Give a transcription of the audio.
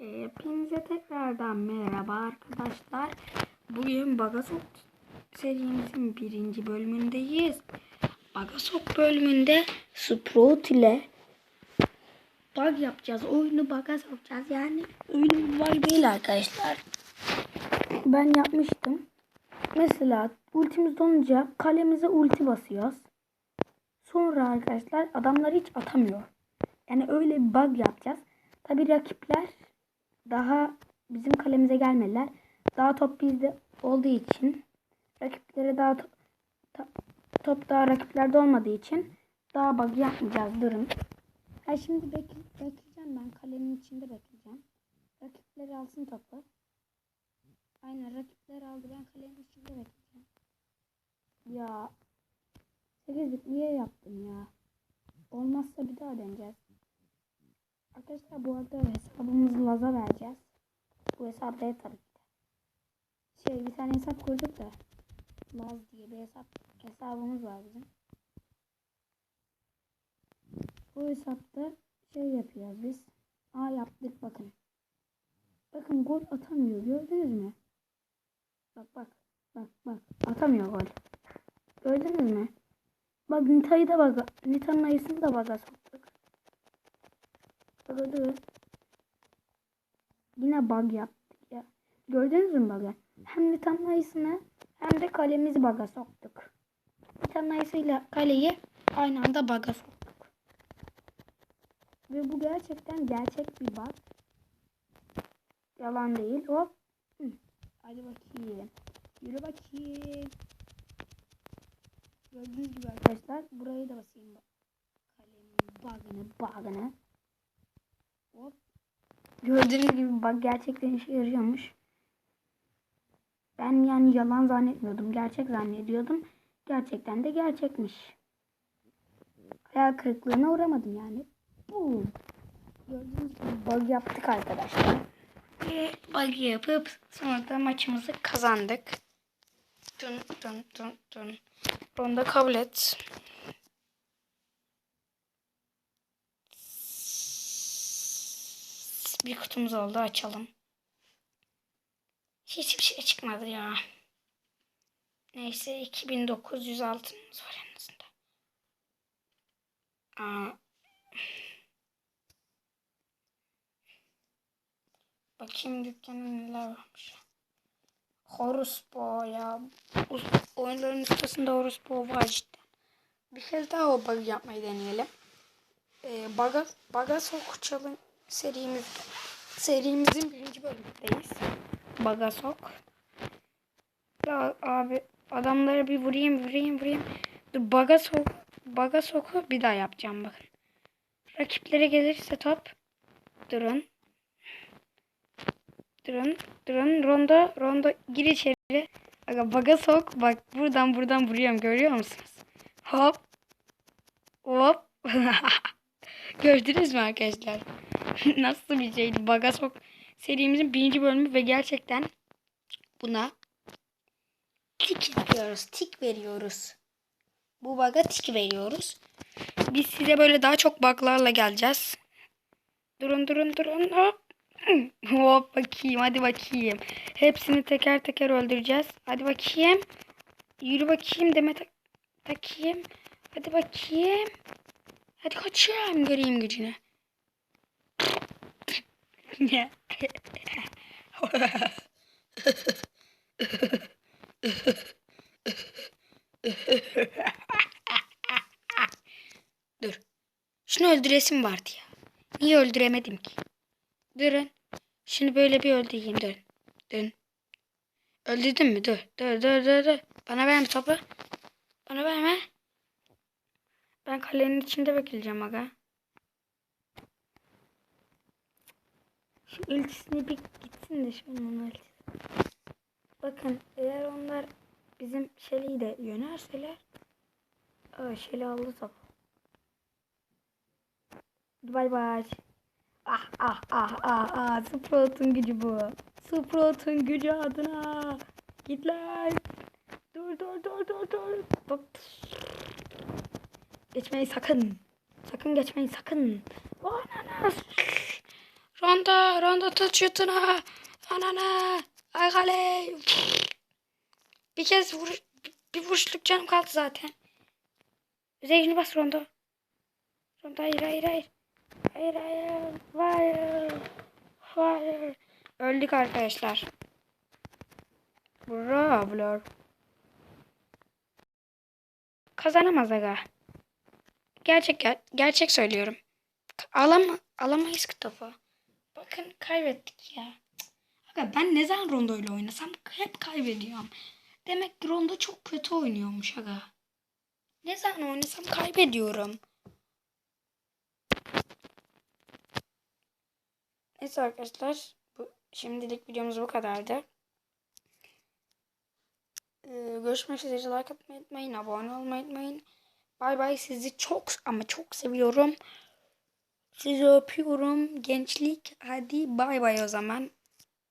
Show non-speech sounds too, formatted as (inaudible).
Hepinize tekrardan merhaba arkadaşlar. Bugün Bagasok serimizin birinci bölümündeyiz. Bagasok bölümünde Sprout ile bug yapacağız. Oyunu bug'a sokacağız. Yani bir bug değil arkadaşlar. Ben yapmıştım. Mesela ultimiz donunca kalemize ulti basıyoruz. Sonra arkadaşlar adamlar hiç atamıyor. Yani öyle bir bug yapacağız. Tabi rakipler daha bizim kalemize gelmediler. Daha top bizde olduğu için rakiplere daha ta- top daha rakiplerde olmadığı için daha bug yapmayacağız. Durun. Ha şimdi bekle, bekleyeceğim ben kalemin içinde bekleyeceğim. Rakipler alsın topu. Aynen rakipler aldı ben kalemin içinde bekleyeceğim. Ya 8 bit niye yaptın ya? Olmazsa bir daha deneyeceğiz. Arkadaşlar bu arada hesabımızı Laz'a vereceğiz. Bu hesap değil tabii ki. Şey bir tane hesap kurduk da. Laz diye bir hesap hesabımız var bizim. Bu hesapta şey yapıyoruz biz. Aa yaptık bakın. Bakın gol atamıyor gördünüz mü? Bak bak. Bak bak atamıyor gol. Gördünüz mü? Bak Nita'yı da bak. Nita'nın ayısını da baga Bakın Yine bug yaptık ya. Gördünüz mü bug'ı? Hem Nita'nın ayısını hem de kalemizi bug'a soktuk. Nita'nın ayısıyla kaleyi aynı anda bug'a soktuk. Ve bu gerçekten gerçek bir bug. Yalan değil. Hop. Hı. Hadi bakayım. Yürü bakayım. Gördüğünüz gibi arkadaşlar burayı da basayım. Kalemin bug'ını bug'ını. Hop. Gördüğünüz gibi bak gerçekten işe yarıyormuş. Ben yani yalan zannetmiyordum. Gerçek zannediyordum. Gerçekten de gerçekmiş. Hayal kırıklığına uğramadım yani. Bu. Gördüğünüz gibi bug yaptık arkadaşlar. Ve bug yapıp sonra da maçımızı kazandık. Dun dun dun dun. Ronda kabul et. Bir kutumuz oldu açalım. Hiçbir şey çıkmadı ya. Neyse 2900 altınımız var en azından. Aa. Bakayım dükkanda neler varmış. Horus Bo ya. Oyunların üstesinde Horus Bo var cidden. Bir kez daha o bug yapmayı deneyelim. Ee, baga, baga sok çalın serimiz serimizin birinci bölümündeyiz. Baga sok. Ya abi adamlara bir vurayım vurayım vurayım. Dur baga sok. Bir daha yapacağım bakın. Rakiplere gelirse top. Durun. Durun. Durun. Ronda. Ronda gir içeri. Aga baga. Bak buradan buradan vuruyorum. Görüyor musunuz? Hop. Hop. (laughs) Gördünüz mü arkadaşlar? (laughs) Nasıl bir şeydi? Baga sok serimizin birinci bölümü ve gerçekten buna tik yapıyoruz. Tik veriyoruz. Bu baga tik veriyoruz. Biz size böyle daha çok buglarla geleceğiz. Durun durun durun. Hop. (clears throat) Hop bakayım hadi bakayım. Hepsini teker teker öldüreceğiz. Hadi bakayım. Yürü bakayım deme tak takayım. Hadi bakayım. Hadi kaçıyorum göreyim gücünü. (laughs) Dur. Şunu öldüresim vardı ya. Niye öldüremedim ki? Durun. Şunu böyle bir öldüreyim. Dur. Dön. Öldürdün mü? Dur. Dur dur dur dur. Bana verme topu. Bana verme. Ben kalenin içinde bekleyeceğim aga. Şu iltisini bir gitsin de şu onun iltisi. Bakın eğer onlar bizim Şeli'yi de yönerseler. Aa Şeli aldı top. Bay bay. Ah ah ah ah ah. Sprout'un gücü bu. Sprout'un gücü adına. Git lan. Dur dur dur dur dur. Hop. Geçmeyin sakın. Sakın geçmeyin sakın. Ananas. Ronda, Ronda tut şutunu. Anana. Ay kale. Bir kez vur, bir vuruşluk canım kaldı zaten. Zeyni bas Ronda. Ronda hayır hayır hayır. Hayır hayır. Hayır. Hayır. Öldük arkadaşlar. Bravo. Kazanamaz aga. Gerçek ger- gerçek söylüyorum. Alama, alamayız ki topu. Bakın kaybettik ya. Aga ben ne zaman Rondo ile oynasam hep kaybediyorum. Demek ki Rondo çok kötü oynuyormuş aga. Ne zaman oynasam kaybediyorum. Neyse arkadaşlar. Bu, şimdilik videomuz bu kadardı. Ee, görüşmek üzere. Like atmayı unutmayın. Abone olmayı unutmayın. Bay bay. Sizi çok ama çok seviyorum. Sizi öpüyorum. Gençlik. Hadi bay bay o zaman.